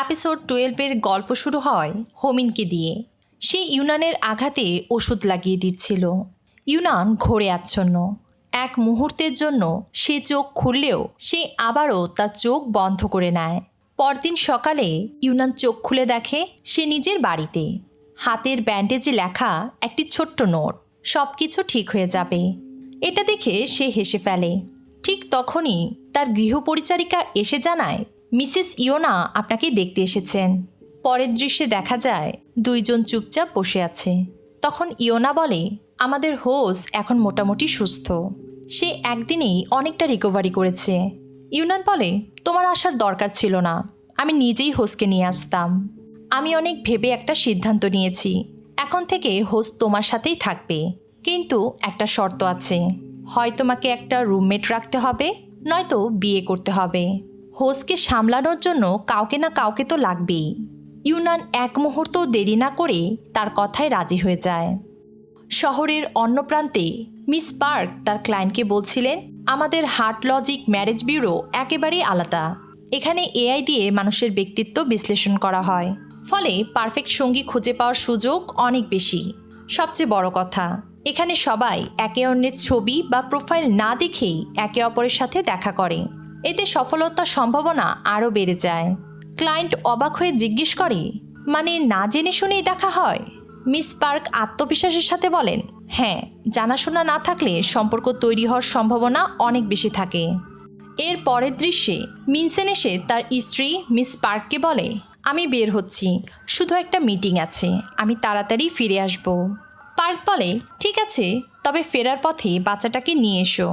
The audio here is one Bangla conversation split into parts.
এপিসোড টুয়েলভের গল্প শুরু হয় হোমিনকে দিয়ে। সে ইউনানের আঘাতে ওষুধ লাগিয়ে দিচ্ছিল। ইউনান ঘোরে আচ্ছন্ন। এক মুহূর্তের জন্য সে চোখ খুললেও সে আবারও তার চোখ বন্ধ করে নেয়। পরদিন সকালে ইউনান চোখ খুলে দেখে সে নিজের বাড়িতে। হাতের ব্যান্ডেজে লেখা একটি ছোট্ট নোট। সব কিছু ঠিক হয়ে যাবে। এটা দেখে সে হেসে ফেলে। ঠিক তখনই তার গৃহপরিচারিকা এসে জানায় মিসেস ইয়োনা আপনাকে দেখতে এসেছেন। পরের দৃশ্যে দেখা যায়, দুইজন চুপচাপ বসে আছে। তখন ইয়োনা বলে, আমাদের হোস এখন মোটামুটি সুস্থ। সে একদিনেই অনেকটা রিকভারি করেছে। ইউনান বলে, তোমার আসার দরকার ছিল না। আমি নিজেই হোসকে নিয়ে আসতাম। আমি অনেক ভেবে একটা সিদ্ধান্ত নিয়েছি। এখন থেকে হোস তোমার সাথেই থাকবে। কিন্তু একটা শর্ত আছে। হয় তোমাকে একটা রুমমেট রাখতে হবে, নয়তো বিয়ে করতে হবে। হোসকে সামলানোর জন্য কাউকে না কাউকে তো লাগবেই। ইউনান এক মুহূর্ত দেরি না করে তার কথায় রাজি হয়ে যায়। শহরের অন্য প্রান্তে মিস পার্ক তার ক্লায়েন্টকে বলছিলেন, আমাদের হার্ট লজিক ম্যারেজ ব্যুরো একেবারেই আলাদা। এখানে এআই দিয়ে মানুষের ব্যক্তিত্ব বিশ্লেষণ করা হয়। ফলে পারফেক্ট সঙ্গী খুঁজে পাওয়ার সুযোগ অনেক বেশি। সবচেয়ে বড় কথা, এখানে সবাই একে অন্যের ছবি বা প্রোফাইল না দেখেই একে অপরের সাথে দেখা করে। এতে সফলতার সম্ভাবনা আরও বেড়ে যায়। ক্লায়েন্ট অবাক হয়ে জিজ্ঞেস করে মানে না জেনে শুনেই দেখা হয়? মিস পার্ক আত্মবিশ্বাসের সাথে বলেন হ্যাঁ জানাশোনা না থাকলে সম্পর্ক তৈরি হওয়ার সম্ভাবনা অনেক বেশি থাকে। এর পরের দৃশ্যে, মিনসেন এসে তার স্ত্রী মিস পার্ককে বলে, আমি বের হচ্ছি, শুধু একটা মিটিং আছে, আমি তাড়াতাড়ি ফিরে আসব। পার্ক বলে, ঠিক আছে, তবে ফেরার পথে বাচ্চাটাকে নিয়ে এসো।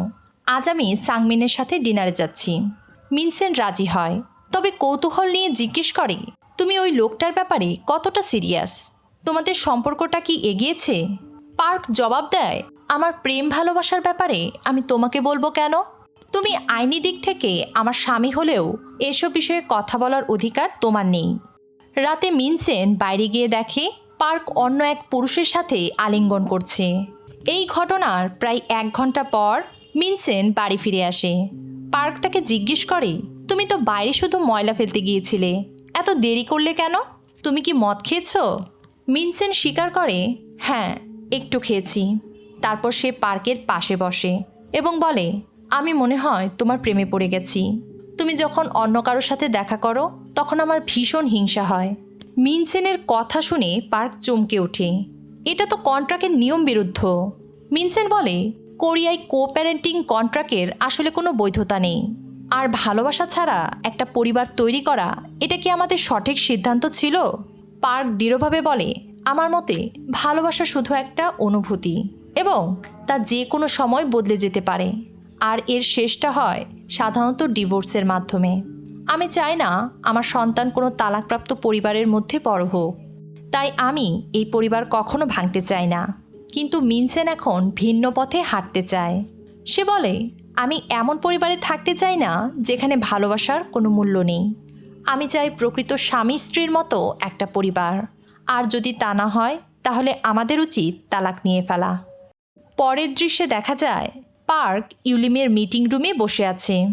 আজ আমি সাংমিনের সাথে ডিনারে যাচ্ছি। মিনসেন রাজি হয়। তবে কৌতূহল নিয়ে জিজ্ঞেস করে, তুমি ওই লোকটার ব্যাপারে কতটা সিরিয়াস? তোমাদের সম্পর্কটা কি এগিয়েছে? পার্ক জবাব দেয়, আমার প্রেম ভালোবাসার ব্যাপারে আমি তোমাকে বলব কেন? তুমি আইনি দিক থেকে আমার স্বামী হলেও এসব বিষয়ে কথা বলার অধিকার তোমার নেই। রাতে মিনসেন বাইরে গিয়ে দেখে, পার্ক অন্য এক পুরুষের সাথে আলিঙ্গন করছে। এই ঘটনার প্রায় এক ঘণ্টা পর মিনসেন বাড়ি ফিরে আসে। পার্ক তাকে জিজ্ঞেস করে, তুমি তো বাইরে শুধু ময়লা ফেলতে গিয়েছিলে। এত দেরি করলে কেন? তুমি কি মদ খেয়েছো? মিনসেন স্বীকার করে হ্যাঁ একটু খেয়েছি। তারপর সে পার্কের পাশে বসে এবং বলে, আমি মনে হয় তোমার প্রেমে পড়ে গেছি। তুমি যখন অন্য কারোর সাথে দেখা করো, তখন আমার ভীষণ হিংসা হয়। মিনসেনের কথা শুনে পার্ক চমকে ওঠে। এটা তো কন্ট্রাক্টের নিয়ম বিরুদ্ধ। মিনসেন বলে কোরিয়ায় কো প্যারেন্টিং কন্ট্রাক্টের আসলে কোনো বৈধতা নেই। আর ভালোবাসা ছাড়া একটা পরিবার তৈরি করা, এটা কি আমাদের সঠিক সিদ্ধান্ত ছিল? পার্ক দৃঢ়ভাবে বলে, আমার মতে ভালোবাসা শুধু একটা অনুভূতি এবং তা যে কোনো সময় বদলে যেতে পারে। আর এর শেষটা হয় সাধারণত ডিভোর্সের মাধ্যমে। আমি চাই না আমার সন্তান কোনো তালাকপ্রাপ্ত পরিবারের মধ্যে বড় হোক। তাই আমি এই পরিবার কখনো ভাঙতে চাই না। কিন্তু মিনসেন এখন ভিন্ন পথে হাঁটতে চায়। সে বলে, আমি এমন পরিবারে থাকতে চাই না যেখানে ভালোবাসার কোনো মূল্য নেই। আমি চাই প্রকৃত স্বামী স্ত্রীর মতো একটা পরিবার। আর যদি তা না হয়, তাহলে আমাদের উচিত তালাক নিয়ে ফেলা। পরের দৃশ্যে দেখা যায়, পার্ক ইউলিমের মিটিং রুমে বসে আছে।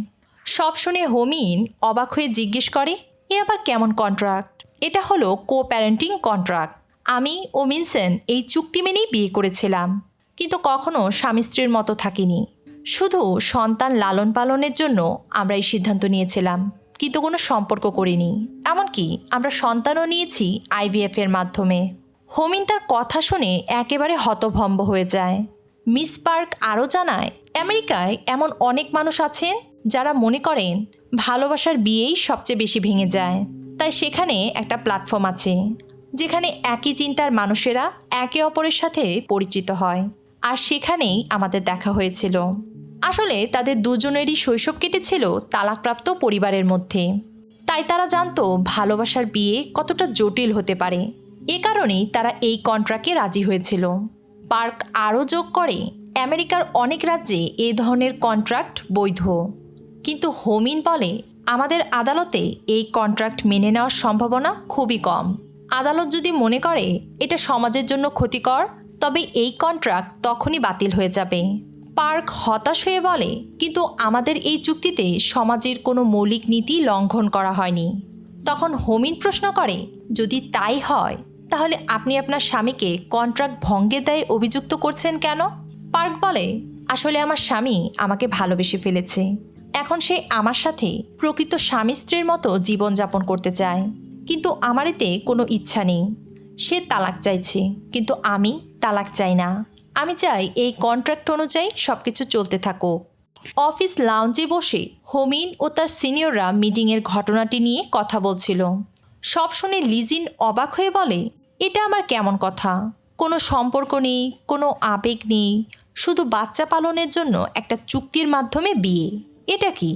সব শুনে হোমিন অবাক হয়ে জিজ্ঞেস করে, এ আবার কেমন কন্ট্রাক্ট? এটা হলো কো প্যারেন্টিং কন্ট্রাক্ট। আমি ও মিনসেন এই চুক্তি মেনেই বিয়ে করেছিলাম। কিন্তু কখনো স্বামী স্ত্রীর মতো থাকিনি। শুধু সন্তান লালন পালনের জন্য আমরা এই সিদ্ধান্ত নিয়েছিলাম। কিন্তু কোনো সম্পর্ক করিনি। এমনকি আমরা সন্তানও নিয়েছি আইভিএফ এর মাধ্যমে। হোমিন তার কথা শুনে একেবারে হতভম্ব হয়ে যায়। মিস পার্ক আরও জানায়, আমেরিকায় এমন অনেক মানুষ আছেন যারা মনে করেন ভালোবাসার বিয়েই সবচেয়ে বেশি ভেঙে যায়। তাই সেখানে একটা প্ল্যাটফর্ম আছে। যেখানে একই চিন্তার মানুষেরা একে অপরের সাথে পরিচিত হয়। আর সেখানেই আমাদের দেখা হয়েছিল। আসলে তাদের দুজনেরই শৈশব কেটেছিল তালাকপ্রাপ্ত পরিবারের মধ্যে। তাই তারা জানতো ভালোবাসার বিয়ে কতটা জটিল হতে পারে। এ কারণেই তারা এই কন্ট্রাক্টে রাজি হয়েছিল। পার্ক আরও যোগ করে, আমেরিকার অনেক রাজ্যে এ ধরনের কন্ট্রাক্ট বৈধ। কিন্তু হোমিন বলে, আমাদের আদালতে এই কন্ট্রাক্ট মেনে নেওয়ার সম্ভাবনা খুবই কম। আদালত যদি মনে করে এটা সমাজের জন্য ক্ষতিকর, তবে এই কন্ট্রাক্ট তখনই বাতিল হয়ে যাবে। পার্ক হতাশ হয়ে বলে, কিন্তু আমাদের এই চুক্তিতে সমাজের কোনো মৌলিক নীতি লঙ্ঘন করা হয়নি। তখন হোমিন প্রশ্ন করে, যদি তাই হয়, তাহলে আপনি আপনার স্বামীকে কন্ট্রাক্ট ভঙ্গের দায়ে অভিযুক্ত করছেন কেন? পার্ক বলে, আসলে আমার স্বামী আমাকে ভালোবেসে ফেলেছে। এখন সে আমার সাথে প্রকৃত স্বামী স্ত্রীর মতো জীবনযাপন করতে চায়। কিন্তু আমার এতে কোনো ইচ্ছা নেই। সে তালাক চাইছে, কিন্তু আমি তালাক চাই না। আমি চাই এই কন্ট্রাক্ট অনুযায়ী সব কিছু চলতে থাকুক। অফিস লাউঞ্জে বসে হোমিন ও তার সিনিয়ররা মিটিংয়ের ঘটনাটি নিয়ে কথা বলছিল। সব শুনে লিজিন অবাক হয়ে বলে, এটা আমার কেমন কথা? কোনো সম্পর্ক নেই, কোনো আবেগ নেই। শুধু বাচ্চা পালনের জন্য একটা চুক্তির মাধ্যমে বিয়ে। এটা কি?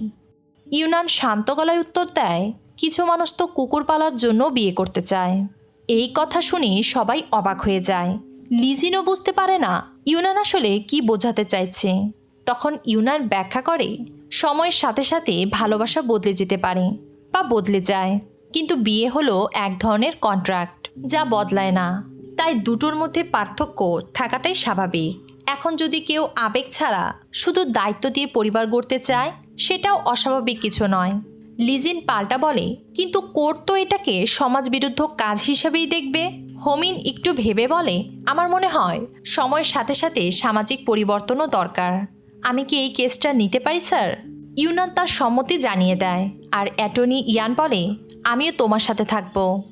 ইউনান শান্ত গলায় উত্তর দেয় কিছু মানুষ তো কুকুর পালার জন্য বিয়ে করতে চায়। এই কথা শুনে সবাই অবাক হয়ে যায়। লিজিনও বুঝতে পারে না ইউনান আসলে কি বোঝাতে চাইছে। তখন ইউনান ব্যাখ্যা করে, সময়ের সাথে সাথে ভালোবাসা বদলে যেতে পারে বা বদলে যায়। কিন্তু বিয়ে হলো এক ধরনের কন্ট্রাক্ট যা বদলায় না। তাই দুটোর মধ্যে পার্থক্য থাকাটাই স্বাভাবিক। এখন যদি কেউ আবেগ ছাড়া শুধু দায়িত্ব দিয়ে পরিবার গড়তে চায়, সেটাও অস্বাভাবিক কিছু নয়। লিজিন পাল্টা বলে, কিন্তু কোর্ট তো এটাকে সমাজবিরুদ্ধ কাজ হিসেবেই দেখবে। হোমিন একটু ভেবে বলে, আমার মনে হয় সময়ের সাথে সাথে সামাজিক পরিবর্তনও দরকার। আমি কি এই কেসটা নিতে পারি, স্যার? ইউনান তার সম্মতি জানিয়ে দেয়, আর অ্যাটর্নি ইয়ান বলে, আমিও তোমার সাথে থাকব।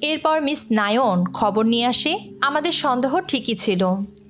এরপর মিস নায়ন খবর নিয়ে আসে, আমাদের সন্দেহ ঠিকই ছিল।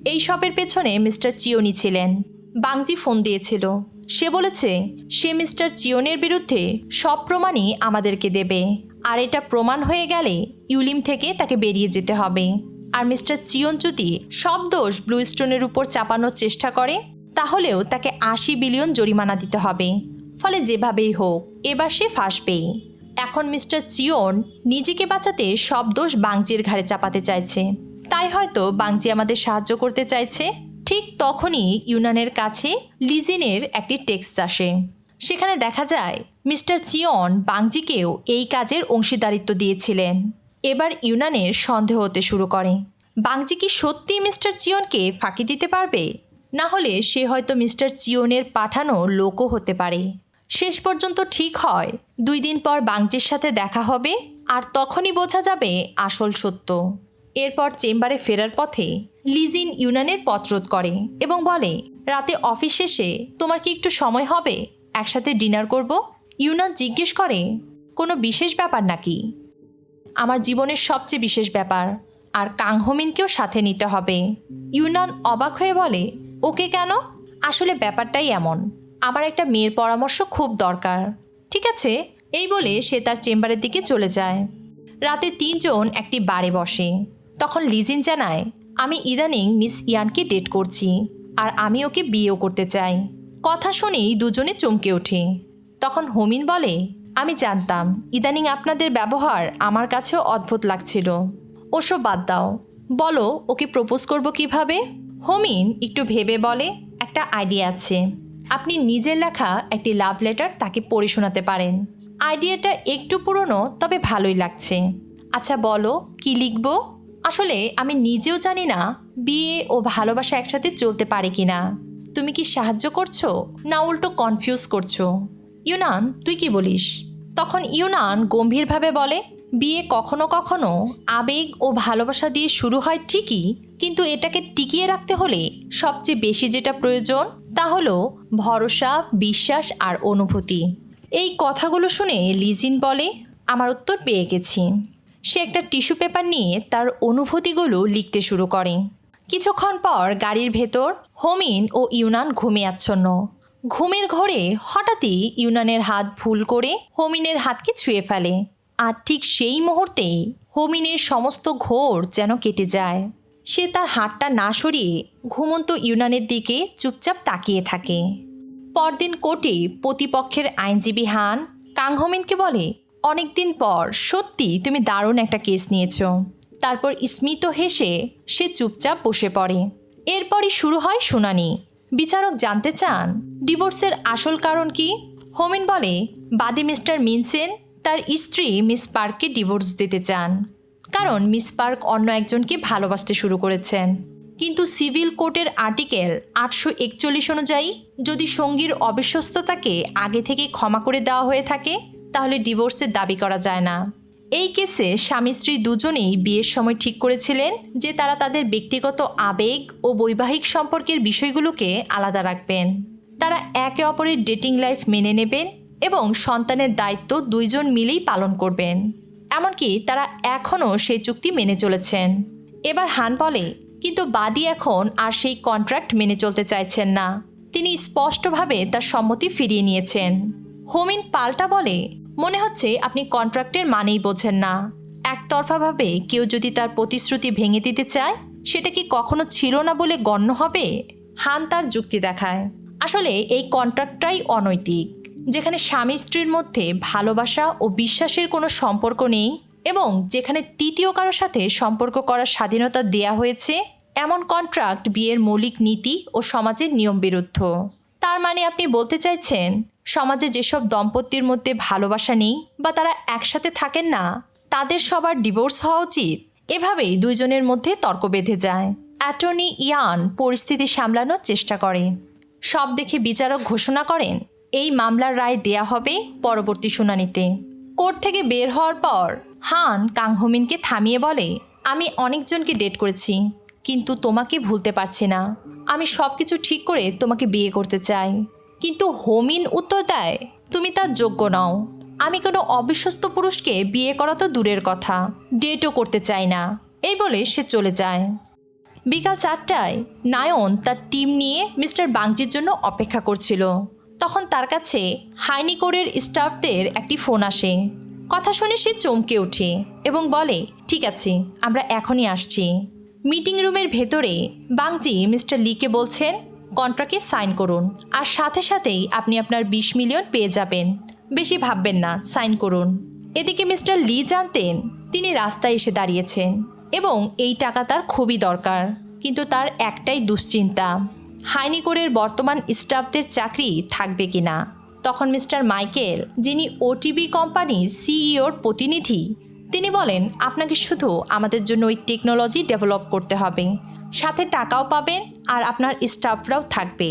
এই সবের পেছনে মিস্টার চিওনি ছিলেন। বাংজি ফোন দিয়েছিল। সে বলেছে, সে মিস্টার চিওনের বিরুদ্ধে সব প্রমাণই আমাদেরকে দেবে। আর এটা প্রমাণ হয়ে গেলে ইউলিম থেকে তাকে বেরিয়ে যেতে হবে। আর মিস্টার চিওন যদি সব দোষ ব্লু স্টোনের উপর চাপানোর চেষ্টা করে, তাহলেও তাকে আশি বিলিয়ন জরিমানা দিতে হবে। ফলে যেভাবেই হোক, এবার সে ফাঁসবেই। এখন মিস্টার চিওন নিজেকে বাঁচাতে সব দোষ বাংজির ঘাড়ে চাপাতে চাইছে। তাই হয়তো বাংজি আমাদের সাহায্য করতে চাইছে। ঠিক তখনই ইউনানের কাছে লিজিনের একটি টেক্সট আসে। সেখানে দেখা যায়, মিস্টার চিয়ন বাংজিকেও এই কাজের অংশীদারিত্ব দিয়েছিলেন। এবার ইউনানের সন্দেহ হতে শুরু করে। বাংজি কি সত্যি মিস্টার চিয়নকে ফাঁকি দিতে পারবে? না হলে সে হয়তো মিস্টার চিয়নের পাঠানো লোকও হতে পারে। শেষ পর্যন্ত ঠিক হয়, দুই দিন পর বাংজির সাথে দেখা হবে, আর তখনই বোঝা যাবে আসল সত্য। এরপর চেম্বারে ফেরার পথে লিজিন ইউনানের পত্রোধ করে এবং বলে, রাতে অফিস শেষে তোমার কি একটু সময় হবে? একসাথে ডিনার করব? ইউনান জিজ্ঞেস করে, কোনো বিশেষ ব্যাপার নাকি? আমার জীবনের সবচেয়ে বিশেষ ব্যাপার, আর কাংহমিনকেও সাথে নিতে হবে। ইউনান অবাক হয়ে বলে, ওকে কেন? আসলে ব্যাপারটাই এমন। আমার একটা মেয়ের পরামর্শ খুব দরকার। ঠিক আছে? এই বলে সে তার চেম্বারের দিকে চলে যায়। রাতে তিনজন একটি বারে বসে। তখন লিজিন জানায় আমি ইদানিং মিস ইয়ানকে ডেট করছি আর আমি ওকে বিয়েও করতে চাই। কথা শুনেই দুজনে চমকে ওঠে তখন হোমিন বলে, আমি জানতাম, ইদানিং আপনাদের ব্যবহার আমার কাছেও অদ্ভুত লাগছিল। ওসব বাদ দাও। বলো, ওকে প্রপোজ করব কীভাবে? হোমিন একটু ভেবে বলে, একটা আইডিয়া আছে। আপনি নিজের লেখা একটি লাভ লেটার তাকে পড়ে শোনাতে পারেন। আইডিয়াটা একটু পুরনো, তবে ভালোই লাগছে। আচ্ছা বলো, কি লিখব? আসলে আমি নিজেও জানি না বিয়ে ও ভালোবাসা একসাথে চলতে পারে কি না তুমি কি সাহায্য করছ না উল্টো কনফিউজ করছ? ইউনান, তুই কি বলিস? তখন ইউনান গম্ভীরভাবে বলে, বিয়ে কখনো কখনো আবেগ ও ভালোবাসা দিয়ে শুরু হয় ঠিকই, কিন্তু এটাকে টিকিয়ে রাখতে হলে সবচেয়ে বেশি যেটা প্রয়োজন তা হলো ভরসা, বিশ্বাস আর অনুভূতি। এই কথাগুলো শুনে লিজিন বলে, আমার উত্তর পেয়ে গেছি। সে একটা টিস্যু পেপার নিয়ে তার অনুভূতিগুলো লিখতে শুরু করে। কিছুক্ষণ পর গাড়ির ভেতর হোমিন ও ইউনান ঘুমিয়ে আচ্ছন্ন ঘুমের ঘরে হঠাৎই ইউনানের হাত ভুল করে হোমিনের হাতকে ছুঁয়ে ফেলে। আর ঠিক সেই মুহূর্তেই হোমিনের সমস্ত ঘোর যেন কেটে যায়। সে তার হাতটা না সরিয়ে ঘুমন্ত ইউনানের দিকে চুপচাপ তাকিয়ে থাকে। পরদিন কোর্টে প্রতিপক্ষের আইনজীবী হান কাংহমিনকে বলে অনেকদিন পর সত্যি তুমি দারুণ একটা কেস নিয়েছ। তারপর স্মিত হেসে সে চুপচাপ বসে পড়ে। এরপরই শুরু হয় শুনানি। বিচারক জানতে চান ডিভোর্সের আসল কারণ কি? হোমিন বলে, বাদী মিস্টার মিনসেন তার স্ত্রী মিস পার্ককে ডিভোর্স দিতে চান। কারণ মিস পার্ক অন্য একজনকে ভালোবাসতে শুরু করেছেন। কিন্তু সিভিল কোর্টের আর্টিকেল আটশো একচল্লিশ অনুযায়ী যদি সঙ্গীর অবিশ্বস্ততাকে আগে থেকে ক্ষমা করে দেওয়া হয়ে থাকে তাহলে ডিভোর্সের দাবি করা যায় না। এই কেসে স্বামী স্ত্রী দুজনেই বিয়ের সময় ঠিক করেছিলেন যে তারা তাদের ব্যক্তিগত আবেগ ও বৈবাহিক সম্পর্কের বিষয়গুলোকে আলাদা রাখবেন। তারা একে অপরের ডেটিং লাইফ মেনে নেবেন এবং সন্তানের দায়িত্ব দুইজন মিলেই পালন করবেন। এমনকি তারা এখনও সেই চুক্তি মেনে চলেছেন। এবার হান বলে, কিন্তু বাদী এখন আর সেই কন্ট্রাক্ট মেনে চলতে চাইছেন না। তিনি স্পষ্টভাবে তার সম্মতি ফিরিয়ে নিয়েছেন। হোমিন পাল্টা বলে মনে হচ্ছে আপনি কন্ট্রাক্টের মানেই বোঝেন না। একতরফাভাবে কেউ যদি তার প্রতিশ্রুতি ভেঙে দিতে চায়, সেটা কি কখনো ছিল না বলে গণ্য হবে? হান তার যুক্তি দেখায়। আসলে এই কন্ট্রাক্টটাই অনৈতিক, যেখানে স্বামী স্ত্রীর মধ্যে ভালোবাসা ও বিশ্বাসের কোনো সম্পর্ক নেই এবং যেখানে তৃতীয় কারোর সাথে সম্পর্ক করার স্বাধীনতা দেয়া হয়েছে, এমন কন্ট্রাক্ট বিয়ের মৌলিক নীতি ও সমাজের নিয়ম বিরুদ্ধ তার মানে আপনি বলতে চাইছেন সমাজে যেসব দম্পতির মধ্যে ভালোবাসা নেই বা তারা একসাথে থাকেন না, তাদের সবার ডিভোর্স হওয়া উচিত। এভাবেই দুইজনের মধ্যে তর্ক বেঁধে যায়। অ্যাটর্নি ইয়ান পরিস্থিতি সামলানোর চেষ্টা করে। সব দেখে বিচারক ঘোষণা করেন, এই মামলার রায় দেয়া হবে পরবর্তী শুনানিতে। কোর্ট থেকে বের হওয়ার পর হান কাংহমিনকে থামিয়ে বলে, আমি অনেকজনকে ডেট করেছি, কিন্তু তোমাকে ভুলতে পারছি না। আমি সব কিছু ঠিক করে তোমাকে বিয়ে করতে চাই। কিন্তু হোমিন উত্তর দেয়, তুমি তার যোগ্য নও। আমি কোনো অবিশ্বস্ত পুরুষকে বিয়ে করা তো দূরের কথা, ডেটও করতে চাই না। এই বলে সে চলে যায়। বিকাল চারটায় নায়ন তার টিম নিয়ে মিস্টার বাংজির জন্য অপেক্ষা করছিল। তখন তার কাছে হাইনিকোরের স্টাফদের একটি ফোন আসে। কথা শুনে সে চমকে ওঠে এবং বলে, ঠিক আছে, আমরা এখনই আসছি। মিটিং রুমের ভেতরে বাংজি মিস্টার লিকে বলছেন কন্ট্রাক্টে সাইন করুন। আর সাথে সাথেই আপনি আপনার বিশ মিলিয়ন পেয়ে যাবেন। বেশি ভাববেন না, সাইন করুন। এদিকে মিস্টার লি জানতেন, তিনি রাস্তায় এসে দাঁড়িয়েছেন এবং এই টাকা তার খুবই দরকার। কিন্তু তার একটাই দুশ্চিন্তা হাইনিকোরের বর্তমান স্টাফদের চাকরি থাকবে কিনা? তখন মিস্টার মাইকেল, যিনি ওটিবি কোম্পানির সিইওর প্রতিনিধি, তিনি বলেন, আপনাকে শুধু আমাদের জন্য ওই টেকনোলজি ডেভেলপ করতে হবে। সাথে টাকাও পাবেন আর আপনার স্টাফরাও থাকবে।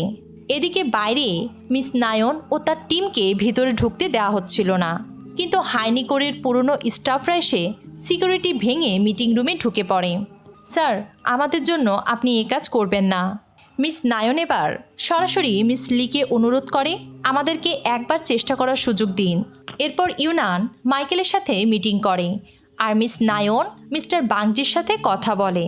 এদিকে বাইরে মিস নায়ন ও তার টিমকে ভিতরে ঢুকতে দেওয়া হচ্ছিল না। কিন্তু হাইনিকোরের পুরনো স্টাফরা এসে সিকিউরিটি ভেঙে মিটিং রুমে ঢুকে পড়ে। স্যার, আমাদের জন্য আপনি এ কাজ করবেন না। মিস নায়ন এবার সরাসরি মিস লিকে অনুরোধ করে আমাদেরকে একবার চেষ্টা করার সুযোগ দিন। এরপর ইউনান মাইকেলের সাথে মিটিং করে আর মিস নায়ন মিস্টার বাংজির সাথে কথা বলে।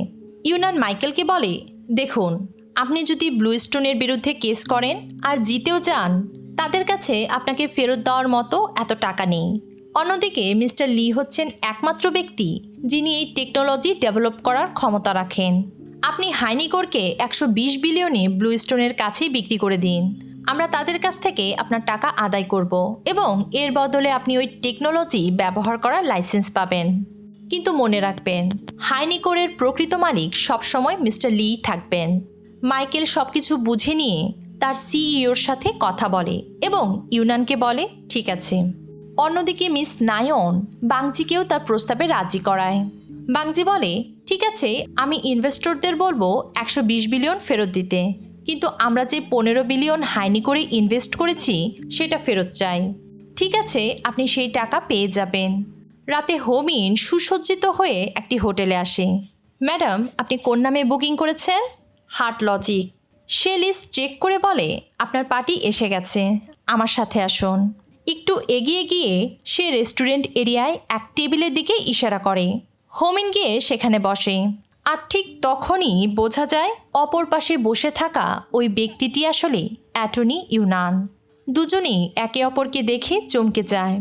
ইউনান মাইকেলকে বলে, দেখুন আপনি যদি ব্লু স্টোনের বিরুদ্ধে কেস করেন আর জিতেও যান তাদের কাছে আপনাকে ফেরত দেওয়ার মতো এত টাকা নেই। অন্যদিকে মিস্টার লি হচ্ছেন একমাত্র ব্যক্তি, যিনি এই টেকনোলজি ডেভেলপ করার ক্ষমতা রাখেন। আপনি হাইনিকোরকে একশো বিশ বিলিয়নে ব্লু স্টোনের কাছেই বিক্রি করে দিন। আমরা তাদের কাছ থেকে আপনার টাকা আদায় করব এবং এর বদলে আপনি ওই টেকনোলজি ব্যবহার করার লাইসেন্স পাবেন। কিন্তু মনে রাখবেন হাইনিকোরের প্রকৃত মালিক সবসময় মিস্টার লি থাকবেন। মাইকেল সব কিছু বুঝে নিয়ে তার সিইওর সাথে কথা বলে এবং ইউনানকে বলে, ঠিক আছে। অন্যদিকে মিস নায়ন বাংজিকেও তার প্রস্তাবে রাজি করায়। বাংজি বলে, ঠিক আছে, আমি ইনভেস্টরদের বলব একশো বিশ বিলিয়ন ফেরত দিতে। কিন্তু আমরা যে পনেরো বিলিয়ন হাইনি করে ইনভেস্ট করেছি, সেটা ফেরত চাই। ঠিক আছে, আপনি সেই টাকা পেয়ে যাবেন। রাতে হোমিন সুসজ্জিত হয়ে একটি হোটেলে আসে। ম্যাডাম, আপনি কোন নামে বুকিং করেছেন? Heart logic. সে লিস্ট চেক করে বলে, আপনার পার্টি এসে গেছে, আমার সাথে আসুন। একটু এগিয়ে গিয়ে সে রেস্টুরেন্ট এরিয়ায় এক টেবিলের দিকে ইশারা করে। হোমিন গিয়ে সেখানে বসে। আর ঠিক তখনই বোঝা যায়, অপর পাশে বসে থাকা ওই ব্যক্তিটি আসলে অ্যাটর্নি ইউনান। দুজনেই একে অপরকে দেখে চমকে যায়।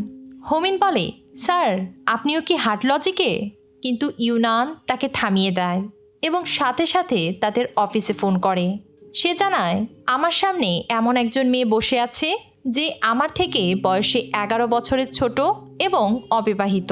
হোমিন বলে, স্যার, আপনিও কি হার্ট লজিকে? কিন্তু ইউনান তাকে থামিয়ে দেয়। এবং সাথে সাথে তাদের অফিসে ফোন করে। সে জানায়, আমার সামনে এমন একজন মেয়ে বসে আছে যে আমার থেকে বয়সে এগারো বছরের ছোট এবং অবিবাহিত।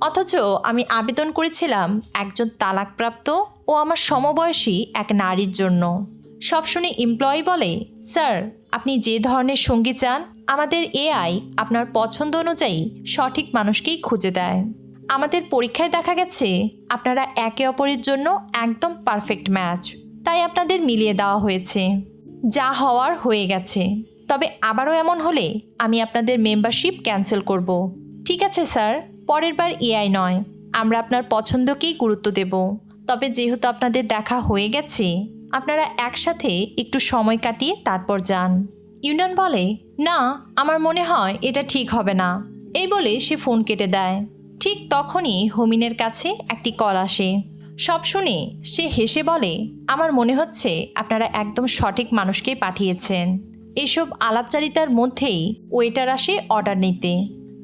অথচ আমি আবেদন করেছিলাম একজন তালাকপ্রাপ্ত ও আমার সমবয়সী এক নারীর জন্য। সব শুনে এমপ্লয়ি বলে, স্যার, আপনি যে ধরনের সঙ্গী চান, আমাদের এআই আপনার পছন্দ অনুযায়ী সঠিক মানুষকেই খুঁজে দেয়। আমাদের পরীক্ষায় দেখা গেছে, আপনারা একে অপরের জন্য একদম পারফেক্ট ম্যাচ তাই আপনাদের মিলিয়ে দেওয়া হয়েছে। যা হওয়ার হয়ে গেছে। তবে আবারও এমন হলে আমি আপনাদের মেম্বারশিপ ক্যান্সেল করব। ঠিক আছে, স্যার? পরের বার এআই নয়। আমরা আপনার পছন্দকেই গুরুত্ব দেব। তবে যেহেতু আপনাদের দেখা হয়ে গেছে, আপনারা একসাথে একটু সময় কাটিয়ে তারপর যান। ইউনিয়ন বলে, না, আমার মনে হয় এটা ঠিক হবে না। এই বলে সে ফোন কেটে দেয়। ঠিক তখনই হোমিনের কাছে একটি কল আসে। সব শুনে সে হেসে বলে, আমার মনে হচ্ছে আপনারা একদম সঠিক মানুষকেই পাঠিয়েছেন। এসব আলাপচারিতার মধ্যেই ওয়েটার আসে অর্ডার নিতে।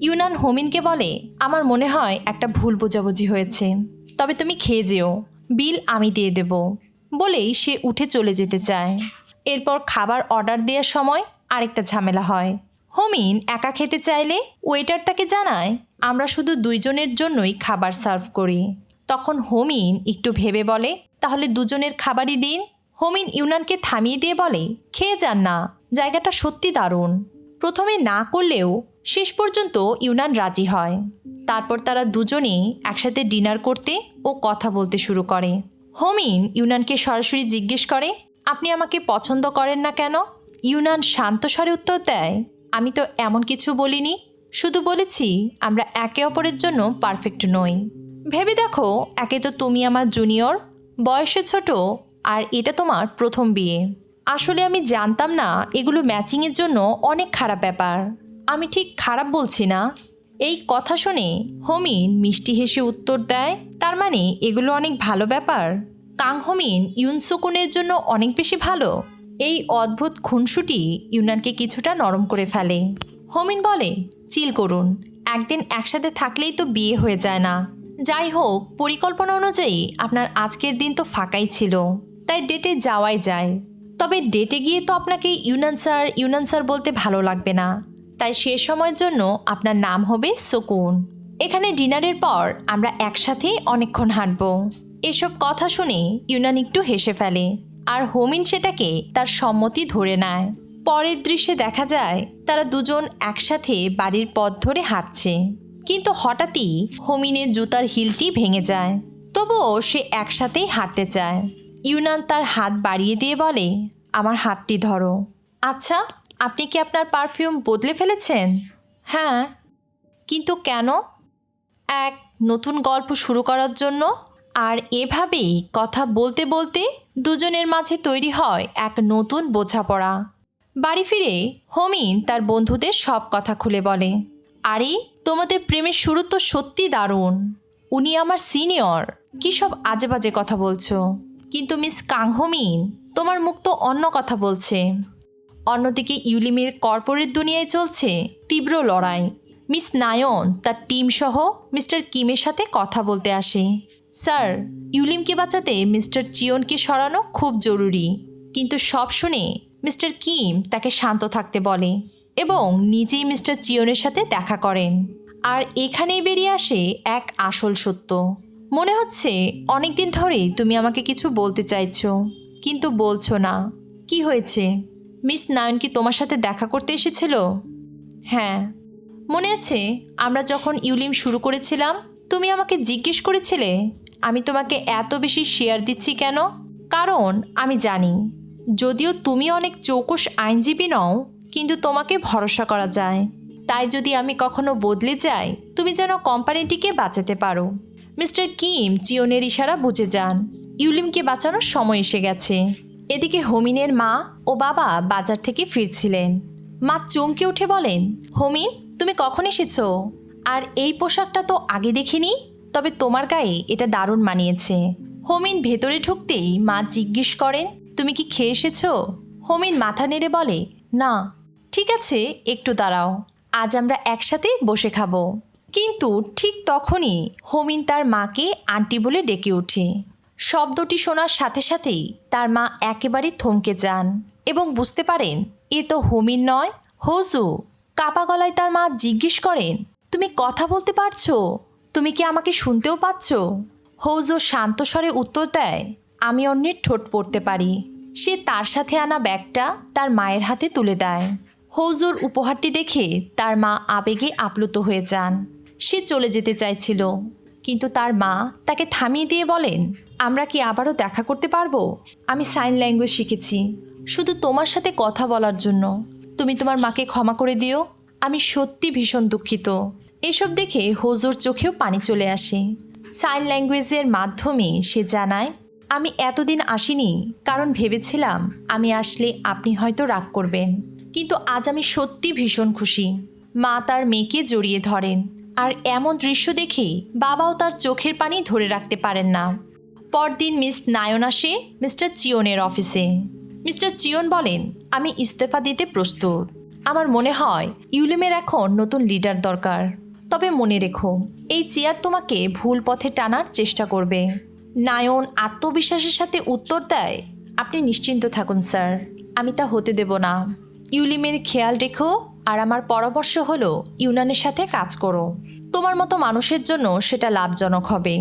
ইউনান হোমিনকে বলে, আমার মনে হয় একটা ভুল বোঝাবুঝি হয়েছে। তবে তুমি খেয়ে যেও। বিল আমি দিয়ে দেব। বলেই সে উঠে চলে যেতে চায়। এরপর খাবার অর্ডার দেওয়ার সময় আরেকটা ঝামেলা হয়। হোমিন একা খেতে চাইলে ওয়েটার তাকে জানায়, আমরা শুধু দুইজনের জন্যই খাবার সার্ভ করি। তখন হোমিন একটু ভেবে বলে, তাহলে দুজনের খাবারই দিন। হোমিন ইউনানকে থামিয়ে দিয়ে বলে, খেয়ে যান না, জায়গাটা সত্যি দারুণ। প্রথমে না করলেও শেষ পর্যন্ত ইউনান রাজি হয়। তারপর তারা দুজনেই একসাথে ডিনার করতে ও কথা বলতে শুরু করে। হোমিন ইউনানকে সরাসরি জিজ্ঞেস করে, আপনি আমাকে পছন্দ করেন না কেন? ইউনান শান্ত স্বরে উত্তর দেয় আমি তো এমন কিছু বলিনি, শুধু বলেছি আমরা একে অপরের জন্য পারফেক্ট নই। ভেবে দেখো, একে তো তুমি আমার জুনিয়র, বয়সে ছোট, আর এটা তোমার প্রথম বিয়ে। আসলে আমি জানতাম না এগুলো ম্যাচিংয়ের জন্য অনেক খারাপ ব্যাপার। আমি ঠিক খারাপ বলছি না। এই কথা শুনে হোমিন মিষ্টি হেসে উত্তর দেয়, তার মানে এগুলো অনেক ভালো ব্যাপার। কাং হোমিন ইউনসুকুনের জন্য অনেক বেশি ভালো। এই অদ্ভুত খুনসুটি ইউনানকে কিছুটা নরম করে ফেলে। হোমিন বলে, চিল করুন, একদিন একসাথে থাকলেই তো বিয়ে হয়ে যায় না। যাই হোক, পরিকল্পনা অনুযায়ী আপনার আজকের দিন তো ফাঁকাই ছিল, তাই ডেটে যাওয়াই যায়। তবে ডেটে গিয়ে তো আপনাকে ইউনান স্যার ইউনান স্যার বলতে ভালো লাগবে না। তাই সে সময়ের জন্য আপনার নাম হবে সুকুন এখানে ডিনারের পর আমরা একসাথে অনেকক্ষণ হাঁটবো। এসব কথা শুনে ইউনান একটু হেসে ফেলে। আর হোমিন সেটাকে তার সম্মতি ধরে নেয়। পরের দৃশ্যে দেখা যায়, তারা দুজন একসাথে বাড়ির পথ ধরে হাঁটছে। কিন্তু হঠাৎই হোমিনের জুতার হিলটি ভেঙে যায়। তবুও সে একসাথেই হাঁটতে চায়। ইউনান তার হাত বাড়িয়ে দিয়ে বলে, আমার হাতটি ধরো। আচ্ছা আপনি কি আপনার পারফিউম বদলে ফেলেছেন? হ্যাঁ। কিন্তু কেন? এক নতুন গল্প শুরু করার জন্য, আর এভাবেই কথা বলতে বলতে দুজনের মাঝে তৈরি হয় এক নতুন বোঝাপড়া। বাড়ি ফিরে হোমিন তার বন্ধুদের সব কথা খুলে বলে, আরে, তোমাদের প্রেমের শুরু তো সত্যি দারুণ। উনি আমার সিনিয়র। কী সব আজে বাজে কথা বলছো? কিন্তু মিস কাংহমিন তোমার মুখ তো অন্য কথা বলছে। অন্যদিকে ইউলিমের কর্পোরেট দুনিয়ায় চলছে তীব্র লড়াই। মিস নায়ন, তার টিম সহ মিস্টার কিমের সাথে কথা বলতে আসে। স্যার, ইউলিমকে বাঁচাতে মিস্টার চিয়নকে সরানো খুব জরুরি। কিন্তু সব শুনে মিস্টার কিম তাকে শান্ত থাকতে বলে এবং নিজেই মিস্টার চিয়নের সাথে দেখা করেন। আর এখানেই বেরিয়ে আসে এক আসল সত্য। মনে হচ্ছে অনেক দিন ধরেই তুমি আমাকে কিছু বলতে চাইছো, কিন্তু বলছো না। কি হয়েছে? মিস নায়ন কি তোমার সাথে দেখা করতে এসেছিল? হ্যাঁ। মনে আছে আমরা যখন ইউলিম শুরু করেছিলাম তুমি আমাকে জিজ্ঞেস করেছিলে, আমি তোমাকে এত বেশি শেয়ার দিচ্ছি কেন? কারণ আমি জানি, যদিও তুমি অনেক চৌকস আইনজীবী নও, কিন্তু তোমাকে ভরসা করা যায়। তাই যদি আমি কখনো বদলে যাই, তুমি যেন কোম্পানিটিকে বাঁচাতে পারো। মিস্টার কিম চিয়নের ইশারা বুঝে যান, ইউলিমকে বাঁচানোর সময় এসে গেছে। এদিকে হোমিনের মা ও বাবা বাজার থেকে ফিরছিলেন। মা চমকে উঠে বলেন, হোমিন, তুমি কখন এসেছ? আর এই পোশাকটা তো আগে দেখিনি, তবে তোমার গায়ে এটা দারুণ মানিয়েছে। হোমিন ভেতরে ঢুকতেই মা জিজ্ঞেস করেন, তুমি কি খেয়ে এসেছ? হোমিন মাথা নেড়ে বলে, না। ঠিক আছে, একটু দাঁড়াও, আজ আমরা একসাথে বসে খাব। কিন্তু ঠিক তখনই হোমিন তার মাকে আন্টি বলে ডেকে ওঠে। শব্দটি শোনার সাথে সাথেই তার মা একেবারে থমকে যান এবং বুঝতে পারেন, এ তো হোমিন নয়, হোজু। কাপা গলায় তার মা জিজ্ঞেস করেন তুমি কথা বলতে পারছ? তুমি কি আমাকে শুনতেও পাচ্ছ? হৌজো শান্ত স্বরে উত্তর দেয়, আমি অন্যের ঠোঁট পড়তে পারি। সে তার সাথে আনা ব্যাগটা তার মায়ের হাতে তুলে দেয়। হৌজোর উপহারটি দেখে তার মা আবেগে আপ্লুত হয়ে যান। সে চলে যেতে চাইছিল, কিন্তু তার মা তাকে থামিয়ে দিয়ে বলেন, আমরা কি আবারও দেখা করতে পারব? আমি সাইন ল্যাঙ্গুয়েজ শিখেছি। শুধু তোমার সাথে কথা বলার জন্য। তুমি তোমার মাকে ক্ষমা করে দিও। আমি সত্যি ভীষণ দুঃখিত। এসব দেখে হোজোর চোখেও পানি চলে আসে। সাইন ল্যাঙ্গুয়েজের মাধ্যমে সে জানায়, আমি এতদিন আসিনি, কারণ ভেবেছিলাম আমি আসলে আপনি হয়তো রাগ করবেন। কিন্তু আজ আমি সত্যি ভীষণ খুশি। মা তার মেয়েকে জড়িয়ে ধরেন। আর এমন দৃশ্য দেখে বাবাও তার চোখের পানি ধরে রাখতে পারেন না। পরদিন মিস নায়ন আসে মিস্টার চিয়নের অফিসে। মিস্টার চিয়ন বলেন, আমি ইস্তফা দিতে প্রস্তুত। আমার মনে হয় ইউলিমের এখন নতুন লিডার দরকার। তবে মনে রেখো, এই চেয়ার তোমাকে ভুল পথে টানার চেষ্টা করবে। নায়ন আত্মবিশ্বাসের সাথে উত্তর দেয়, আপনি নিশ্চিন্ত থাকুন, স্যার। আমি তা হতে দেব না। ইউলিমের খেয়াল রেখো, আর আমার পরামর্শ হলো ইউনানের সাথে কাজ করো। তোমার মতো মানুষের জন্য সেটা লাভজনক হবে।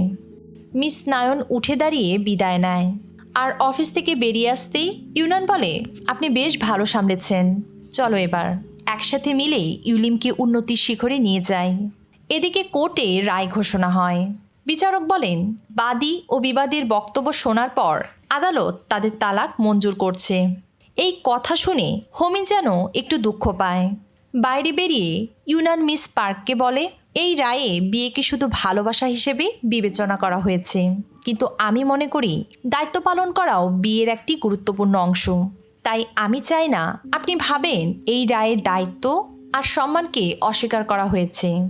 মিস নায়ন উঠে দাঁড়িয়ে বিদায় নেয়। আর অফিস থেকে বেরিয়ে আসতেই ইউনান বলে, আপনি বেশ ভালো সামলেছেন। চলো এবার। একসাথে মিলে ইউলিমকে উন্নতির শিখরে নিয়ে যাই এদিকে কোর্টে রায় ঘোষণা হয়। বিচারক বলেন, বাদী ও বিবাদীর বক্তব্য শোনার পর আদালত তাদের তালাক মঞ্জুর করছে। এই কথা শুনে হোমি যেন একটু দুঃখ পায়। বাইরে বেরিয়ে ইউনান মিস পার্ককে বলে, এই রায়ে বিয়েকে শুধু ভালোবাসা হিসেবে বিবেচনা করা হয়েছে। কিন্তু আমি মনে করি, দায়িত্ব পালন করাও বিয়ের একটি গুরুত্বপূর্ণ অংশ। তাই আমি চাই না আপনি ভাবেন এই রায়ের দায়িত্ব আর সম্মানকে অস্বীকার করা হয়েছে।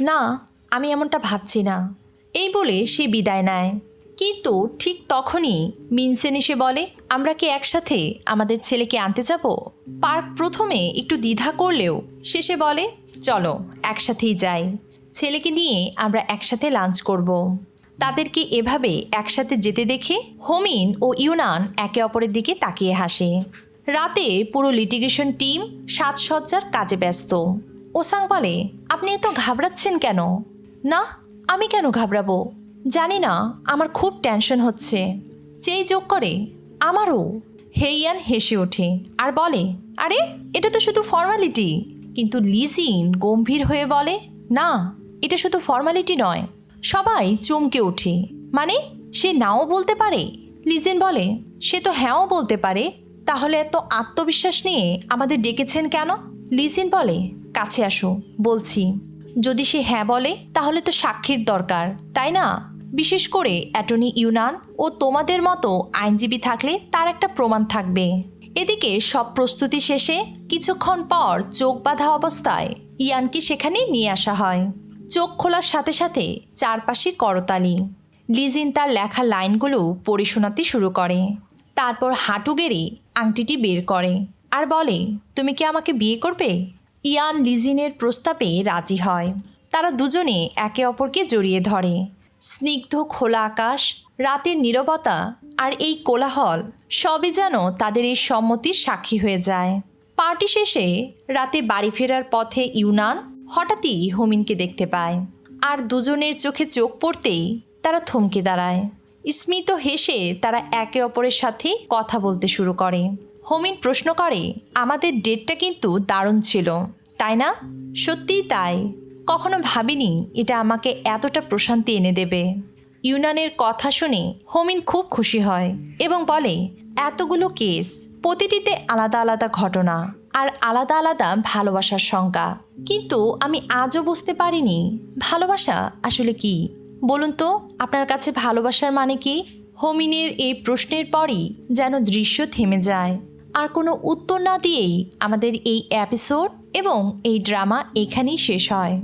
না, আমি এমনটা ভাবছি না। এই বলে সে বিদায় নেয়। কিন্তু ঠিক তখনই মিনসেন এসে বলে, আমরা কি একসাথে আমাদের ছেলেকে আনতে যাব? পার্ক প্রথমে একটু দ্বিধা করলেও শেষে বলে, চলো, একসাথেই যাই। ছেলেকে নিয়ে আমরা একসাথে লাঞ্চ করব। তাদেরকে এভাবে একসাথে যেতে দেখে হোমিন ও ইউনান একে অপরের দিকে তাকিয়ে হাসে। রাতে পুরো লিটিগেশন টিম সাজসজ্জার কাজে ব্যস্ত। ওসাং বলে, আপনি এত ঘাবড়াচ্ছেন কেন? না, আমি কেন ঘাবড়াবো? জানি না, আমার খুব টেনশন হচ্ছে। যেই যোগ করে, আমারও। হেইয়ান হেসে ওঠে আর বলে, আরে, এটা তো শুধু ফর্মালিটি কিন্তু লিজিন গম্ভীর হয়ে বলে, না, এটা শুধু ফর্মালিটি নয়। সবাই চমকে ওঠে মানে সে নাও বলতে পারে? লিজেন বলে, সে তো হ্যাঁও বলতে পারে। তাহলে এত আত্মবিশ্বাস নিয়ে আমাদের ডেকেছেন কেন? লিজিন বলে, কাছে আসো, বলছি। যদি সে হ্যাঁ বলে, তাহলে তো সাক্ষীর দরকার, তাই না? বিশেষ করে অ্যাটর্নি ইউনান ও তোমাদের মতো আইনজীবী থাকলে তার একটা প্রমাণ থাকবে। এদিকে সব প্রস্তুতি শেষে কিছুক্ষণ পর চোখ বাঁধা অবস্থায় ইয়ানকে সেখানে নিয়ে আসা হয়। চোখ খোলার সাথে সাথে চারপাশে করতালি। লিজিন তার লেখা লাইনগুলো পড়ে শোনাতে শুরু করে। তারপর হাঁটু গেড়ে আংটিটি বের করে আর বলে, তুমি কি আমাকে বিয়ে করবে? ইয়ান লিজিনের প্রস্তাবে রাজি হয়। তারা দুজনে একে অপরকে জড়িয়ে ধরে। স্নিগ্ধ খোলা আকাশ, রাতের নীরবতা আর এই কোলাহল সবই যেন তাদের এই সম্মতির সাক্ষী হয়ে যায়। পার্টি শেষে রাতে বাড়ি ফেরার পথে ইউনান হঠাৎই হোমিনকে দেখতে পায়। আর দুজনের চোখে চোখ পড়তেই তারা থমকে দাঁড়ায়। স্মিত হেসে তারা একে অপরের সাথে কথা বলতে শুরু করে। হোমিন প্রশ্ন করে, আমাদের ডেটটা কিন্তু দারুণ ছিল, তাই না? সত্যিই তাই। কখনো ভাবিনি এটা আমাকে এতটা প্রশান্তি এনে দেবে। ইউনানের কথা শুনে হোমিন খুব খুশি হয় এবং বলে, এতগুলো কেস, প্রতিটিতে আলাদা আলাদা ঘটনা। আর আলাদা আলাদা ভালোবাসার সংজ্ঞা। কিন্তু আমি আজও বুঝতে পারিনি, ভালোবাসা আসলে কি? বলুন তো, আপনার কাছে ভালোবাসার মানে কি? হোমিনের এই প্রশ্নের পরই যেন দৃশ্য থেমে যায়। আর কোনো উত্তর না দিয়েই আমাদের এই এপিসোড এবং এই ড্রামা এখানেই শেষ হয়।